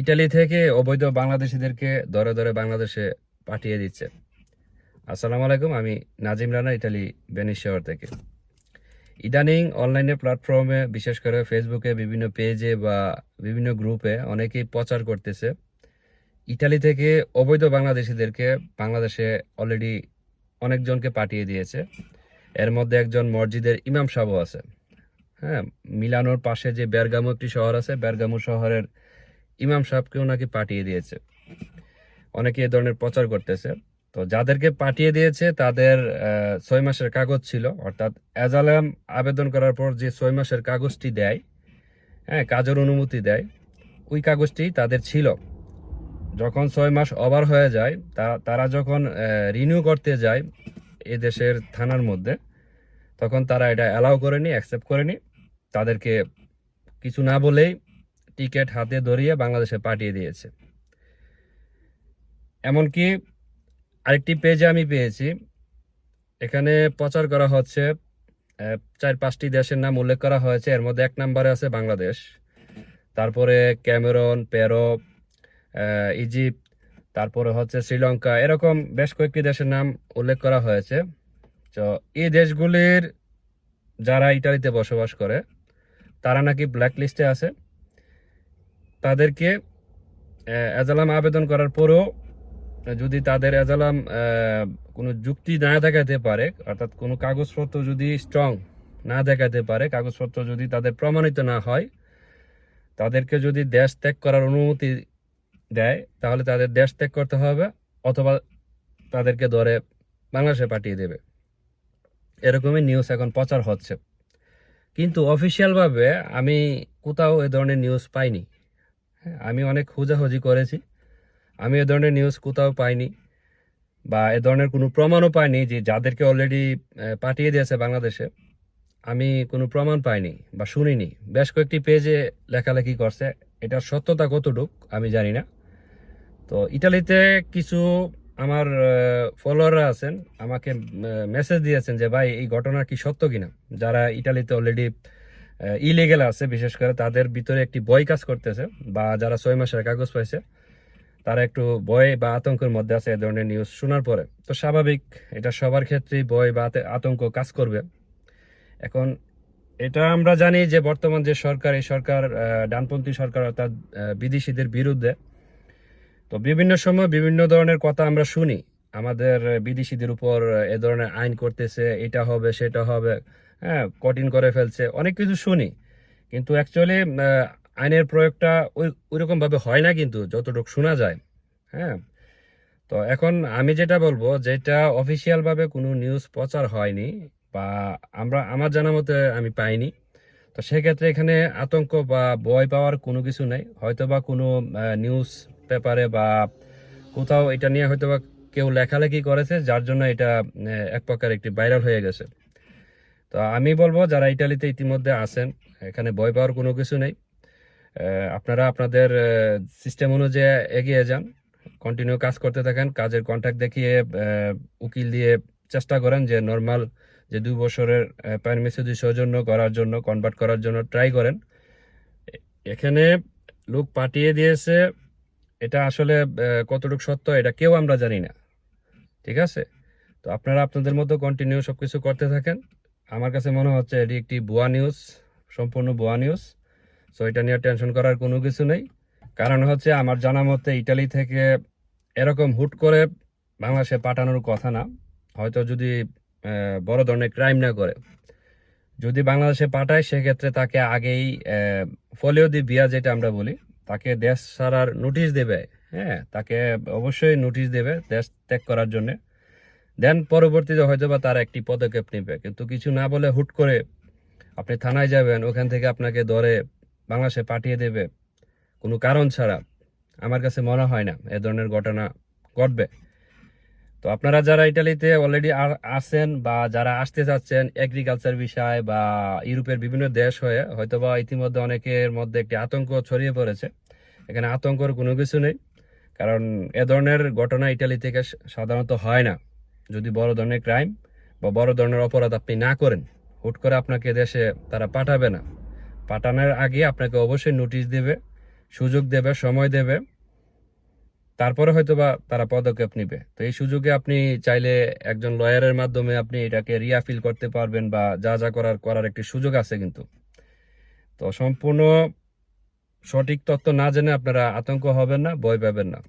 Italy থেকে অবৈধ বাংলাদেশিদেরকে ধরে ধরে বাংলাদেশে পাঠিয়ে দিচ্ছে। আসসালামু আলাইকুম, আমি নাজিম রানা, ইটালি বেনিস শহর থেকে। ইদানিং অনলাইনে প্ল্যাটফর্মে, বিশেষ করে ফেসবুকে, বিভিন্ন পেজে বা বিভিন্ন গ্রুপে অনেকেই প্রচার করতেছে, ইটালি থেকে অবৈধ বাংলাদেশিদেরকে বাংলাদেশে অলরেডি অনেকজনকে পাঠিয়ে দিয়েছে। এর মধ্যে একজন মসজিদের ইমাম সাহেব আছে। হ্যাঁ মিলানোর পাশে যে বেরগামো একটি শহর আছে, বেরগামো শহরের ইমাম সাহেবকেও নাকি পাঠিয়ে দিয়েছে। অনেকে এ ধরনের প্রচার করতেছে। তো যাদেরকে পাঠিয়ে দিয়েছে, তাদের ছয় মাসের কাগজ ছিল। অর্থাৎ অ্যাজালাম আবেদন করার পর যে ছয় মাসের কাগজটি দেয় হ্যাঁ কাজের অনুমতি দেয়, ওই কাগজটি তাদের ছিল। যখন ছয় মাস ওভার হয়ে যায়, তা, তারা যখন রিনিউ করতে যায় এ দেশের থানার মধ্যে, তখন তারা এটা অ্যালাউ করেনি অ্যাকসেপ্ট করেনি। তাদেরকে কিছু না বলেই টিকিট হাতে ধরিয়ে বাংলাদেশে পাঠিয়ে দিয়েছে। এমনকি আরেকটি পেজে আমি পেয়েছি। এখানে প্রচার করা হচ্ছে চার পাঁচটি দেশের নাম উল্লেখ করা হয়েছে। এর মধ্যে এক নম্বরে আছে বাংলাদেশ, তারপরে ক্যামেরন পেরো ইজিপ্ট তারপরে হচ্ছে শ্রীলঙ্কা। এরকম বেশ কয়েকটি দেশের নাম উল্লেখ করা হয়েছে। তো এই দেশগুলির যারা ইটালিতে বসবাস করে, তারা নাকি ব্ল্যাক লিস্টে আছে। তাদেরকে এজালাম আবেদন করার পরেও যদি তাদের এজালাম কোনো যুক্তি না দেখাতে পারে, অর্থাৎ কোনো কাগজপত্র যদি স্ট্রং না দেখাতে পারে, কাগজপত্র যদি তাদের প্রমাণিত না হয়, তাদেরকে যদি দেশ ত্যাগ করার অনুমতি দেয়, তাহলে তাদের দেশ ত্যাগ করতে হবে, অথবা তাদেরকে ধরে বাংলাদেশে পাঠিয়ে দেবে। এরকমই নিউজ এখন প্রচার হচ্ছে। কিন্তু অফিসিয়ালভাবে আমি কোথাও এ ধরনের নিউজ পাইনি। আমি অনেক খোঁজাখুঁজি করেছি। আমি এ ধরনের নিউজ কোথাও পাইনি বা এ ধরনের কোনো প্রমাণও পাইনি যে যাদেরকে অলরেডি পাঠিয়ে দিয়েছে বাংলাদেশে। আমি কোনো প্রমাণ পাইনি বা শুনিনি। বেশ কয়েকটি পেজে লেখালেখি করছে। এটার সত্যতা কতটুক আমি জানি না। তো ইটালিতে কিছু আমার ফলোয়াররা আছেন। আমাকে মেসেজ দিয়েছেন যে, ভাই, এই ঘটনা কি সত্য কিনা? যারা ইটালিতে অলরেডি ইলিগেল আছে, বিশেষ করে তাদের ভিতরে একটি বই কাজ করতেছে, বা যারা ছয় মাসের কাগজ পাইছে, তারা একটু ভয় বা আতঙ্কের মধ্যে আছে এ ধরনের নিউজ শোনার পরে। তো স্বাভাবিক, এটা সবার ক্ষেত্রেই ভয় বা আতঙ্ক কাজ করবে। এখন, এটা আমরা জানি যে বর্তমান যে সরকার, এই সরকার ডানপন্থী সরকার অর্থাৎ বিদেশিদের বিরুদ্ধে, তো বিভিন্ন সময় বিভিন্ন ধরনের কথা আমরা শুনি। আমাদের বিদেশিদের উপর এ ধরনের আইন করতেছে, এটা হবে, সেটা হবে। হ্যাঁ কঠিন করে ফেলছে। অনেক কিছু শুনি, কিন্তু অ্যাকচুয়ালি আইনের প্রয়োগটা ওই ওইরকম ভাবে হয় না কিন্তু, যতটুকু শোনা যায়। হ্যাঁ তো এখন আমি যেটা বলব, যেটা অফিসিয়ালভাবে কোনো নিউজ প্রচার হয়নি বা আমরা, আমার জানা মতে আমি পাইনি, তো সেক্ষেত্রে এখানে আতঙ্ক বা ভয় পাওয়ার কোনো কিছু নেই। হয়তো বা কোনো নিউজ পেপারে বা কোথাও এটা নিয়ে হয়তো বা কেউ লেখালেখি করেছে, যার জন্য এটা এক প্রকার একটি ভাইরাল হয়ে গেছে। তো আমি বলব, যারা ইটালিতে ইতিমধ্যে আছেন, এখানে ভয় পাওয়ার কোনো কিছু নেই। আপনারা আপনাদের সিস্টেম অনুযায়ী এগিয়ে যান কন্টিনিউ কাজ করতে থাকেন, কাজের কন্ট্যাক্ট দেখিয়ে উকিল দিয়ে চেষ্টা করেন যে নর্মাল যে দুই বছরের পারমিসি সৌজন্য করার জন্য কনভার্ট করার জন্য ট্রাই করেন। এখানে লোক পাঠিয়ে দিয়েছে, এটা আসলে কতটুকু সত্য এটা কেউ আমরা জানি না। ঠিক আছে? তো আপনারা আপনাদের মতো কন্টিনিউ সব কিছু করতে থাকেন। আমার কাছে মনে হচ্ছে এটি একটি ভুয়া নিউজ সম্পূর্ণ ভুয়া নিউজ সো এটা নিয়ে টেনশন করার কোনো কিছু নেই। কারণ হচ্ছে আমার জানা মতে ইটালি থেকে এরকম হুট করে বাংলাদেশে পাঠানোর কথা না। হয়তো যদি বড় ধরনের ক্রাইম না করে। যদি বাংলাদেশে পাঠায়, সেক্ষেত্রে তাকে আগেই ফলিও দি বিয়া যেটা আমরা বলি, তাকে দেশ ছাড়ার নোটিশ দেবে। হ্যাঁ তাকে অবশ্যই নোটিশ দেবে দেশ ত্যাগ করার জন্য। দেন পরবর্তীতে হয়তো বা তার একটি পদক্ষেপ নেবে। কিন্তু কিছু না বলে হুট করে আপনি থানায় যাবেন, ওখান থেকে আপনাকে ধরে বাংলাদেশে পাঠিয়ে দেবে। কোনো কারণ ছাড়া। আমার কাছে মনে হয় না এ ধরনের ঘটনা ঘটবে। তো আপনারা যারা ইটালিতে অলরেডি আছেন বা যারা আসতে চাচ্ছেন এগ্রিকালচার বিষয় বা ইউরোপের বিভিন্ন দেশ হয়ে, হয়তোবা ইতিমধ্যে অনেকের মধ্যে একটি আতঙ্ক ছড়িয়ে পড়েছে। এখানে আতঙ্কর কোনো কিছু নেই। কারণ এ ধরনের ঘটনা ইটালি থেকে সাধারণত হয় না। যদি বড় ধরনের ক্রাইম বা বড় ধরনের অপরাধ আপনি না করেন, হুট করে আপনাকে দেশে তারা পাঠাবে না। পাঠানোর আগে আপনাকে অবশ্যই নোটিশ দেবে, সুযোগ দেবে, সময় দেবে। তারপরে হয়তো বা তারা পদক্ষেপ নিবে। তো এই সুযোগে আপনি চাইলে একজন লয়ারের মাধ্যমে আপনি এটাকে রিয়াফিল করতে পারবেন বা যা যা করার করার একটি সুযোগ আছে কিন্তু। তো সম্পূর্ণ সঠিক তথ্য না জেনে আপনারা আতঙ্ক হবেন না, ভয় পাবেন না।